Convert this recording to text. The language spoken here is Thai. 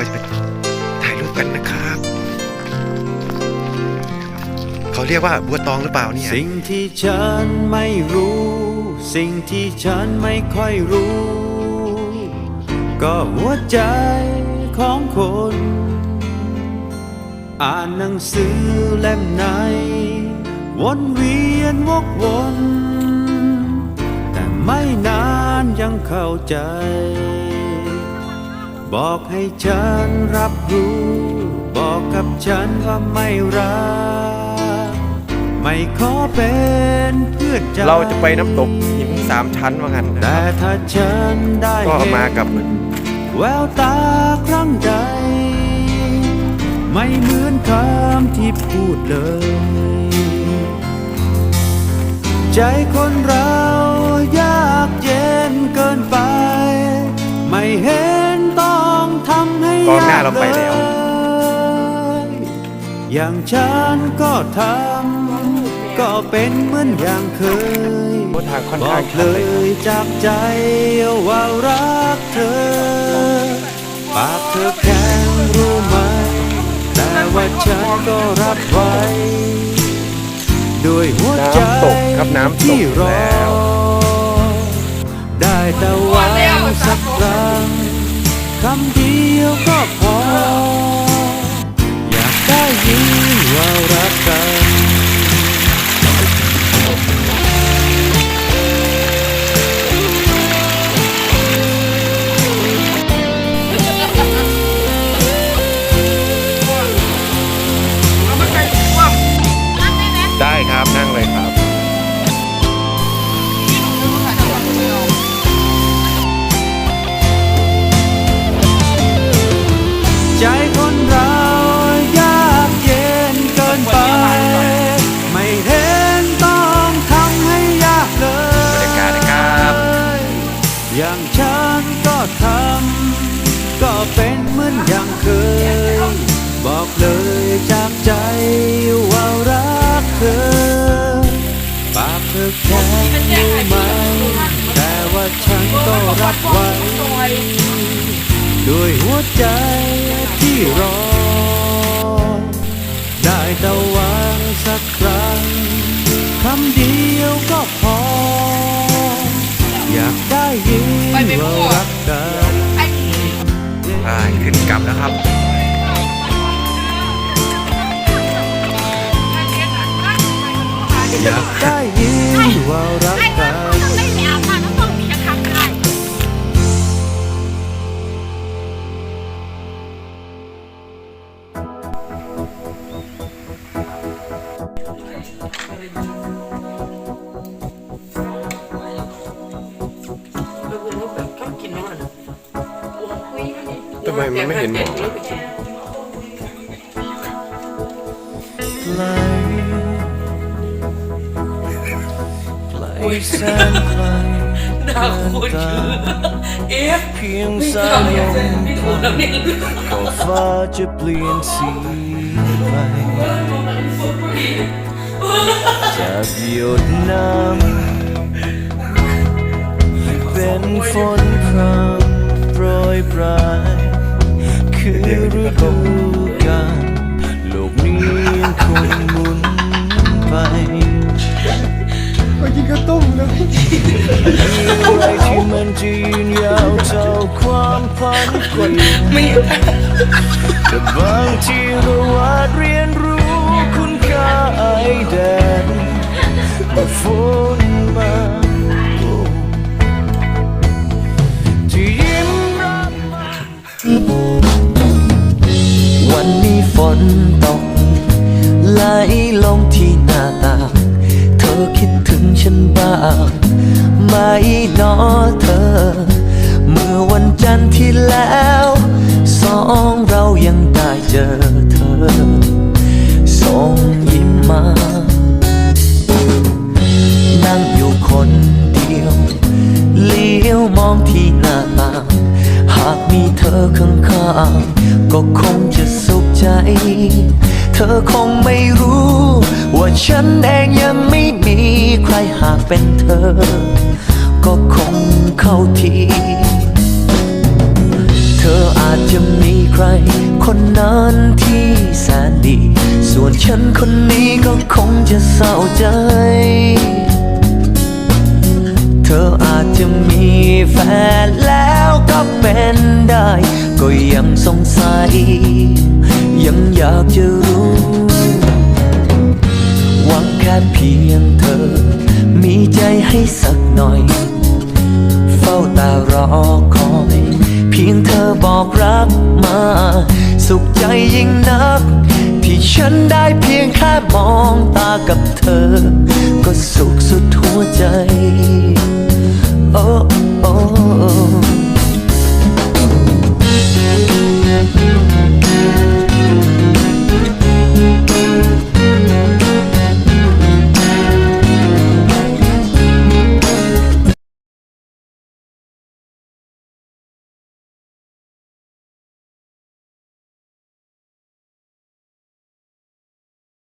ก็จะเปถ่ายรูปกันนะครับ เขาเรียกว่าบัวตองหรือเปล่าเนี่ย สิ่งที่ฉันไม่รู้ สิ่งที่ฉันไม่ค่อยรู้ ก็หัวใจของคน อ่านหนังสือเล่มไหน วนเวียนวกวนแต่ไม่นานยังเข้าใจ บอกให้ฉันรับรู้ บอกกับฉันว่าไม่รัก ไม่ขอเป็นเพื่อนใจเราจะไปน้ำตกหินสามชั้นว่ากันนะแต่ถ้าฉันได้ก็เห็นมากับแววตาครั้งใด ไม่เหมือนคำที่พูดเลย ใจคนเรา กองหน้ายากเราไปแล้วเลยอย่างฉันก็ทำก็เป็นเหมือนอย่างเคยทางค่อนบอข้างกชัเลนเลย ยจากใจว่ารักเธอ ปากเธอแข็งรู้ไหม แต่ว่าฉันก็รับไว้ด้วยหัวใจน้ำตกครับน้ำตกที่รอแล้ว ได้แต่หวังสักครั้ง คำเดียวก็พอ อนอย่างเคย บอกเลยจากใจว่ารักเธอปากเธอแค่รู้ไหมแต่ว่าฉันก็รับไว้ด้วยหัวใจที่รอ ได้แต่หวังสักครั้งคำเดียวก็พอ อยากได้ยินว่ารักกัน อ่าขึ้นกลับแล้วครับ อยากได้ยินว่ารักกัน ไมมันไม่เห็นหมอกไกลแสนไกลดาวคุณคือเอฟเพียงสายลมไม่ถูกแล้วนี่ก็ฟ้าจะเปลี่ยนสีไปจากหยดน้ำเป็นฝนพรำโปรยปลาย คือฤดูกาลโลกนี้ยังคงหมุนไปอะไรที่มันจะยืนยาวเท่าความพันเปลี่ยนไม่แต่บางทีเราอาจเรียนรู้คุณค่าไอแดดเมื่ฝน วันที่แล้ว สองเรายังได้เจอเธอ ส่งยิ้มมา นั่งอยู่คนเดียว เลี้ยวมองที่หน้าต่าง หากมีเธอข้างๆ ก็คงจะสุขใจ เธอคงไม่รู้ ว่าฉันเองยังไม่มีใครหากเป็นเธอ ก็คงเข้าที จะมีใคร คนนั้นที่แสนดี ส่วนฉันคนนี้ก็คงจะเศร้าใจ เธออาจจะมีแฟนแล้วก็เป็นได้ ก็ยังสงสัย ยังอยากจะรู้หวังแค่เพียงเธอ มีใจให้สักหน่อย เฝ้าตารอคอย ยงเธอบอกรักมา สุขใจยิ่งนัก ที่ฉันได้เพียงแค่มองตากับเธอ ก็สุขสุดหัวใจ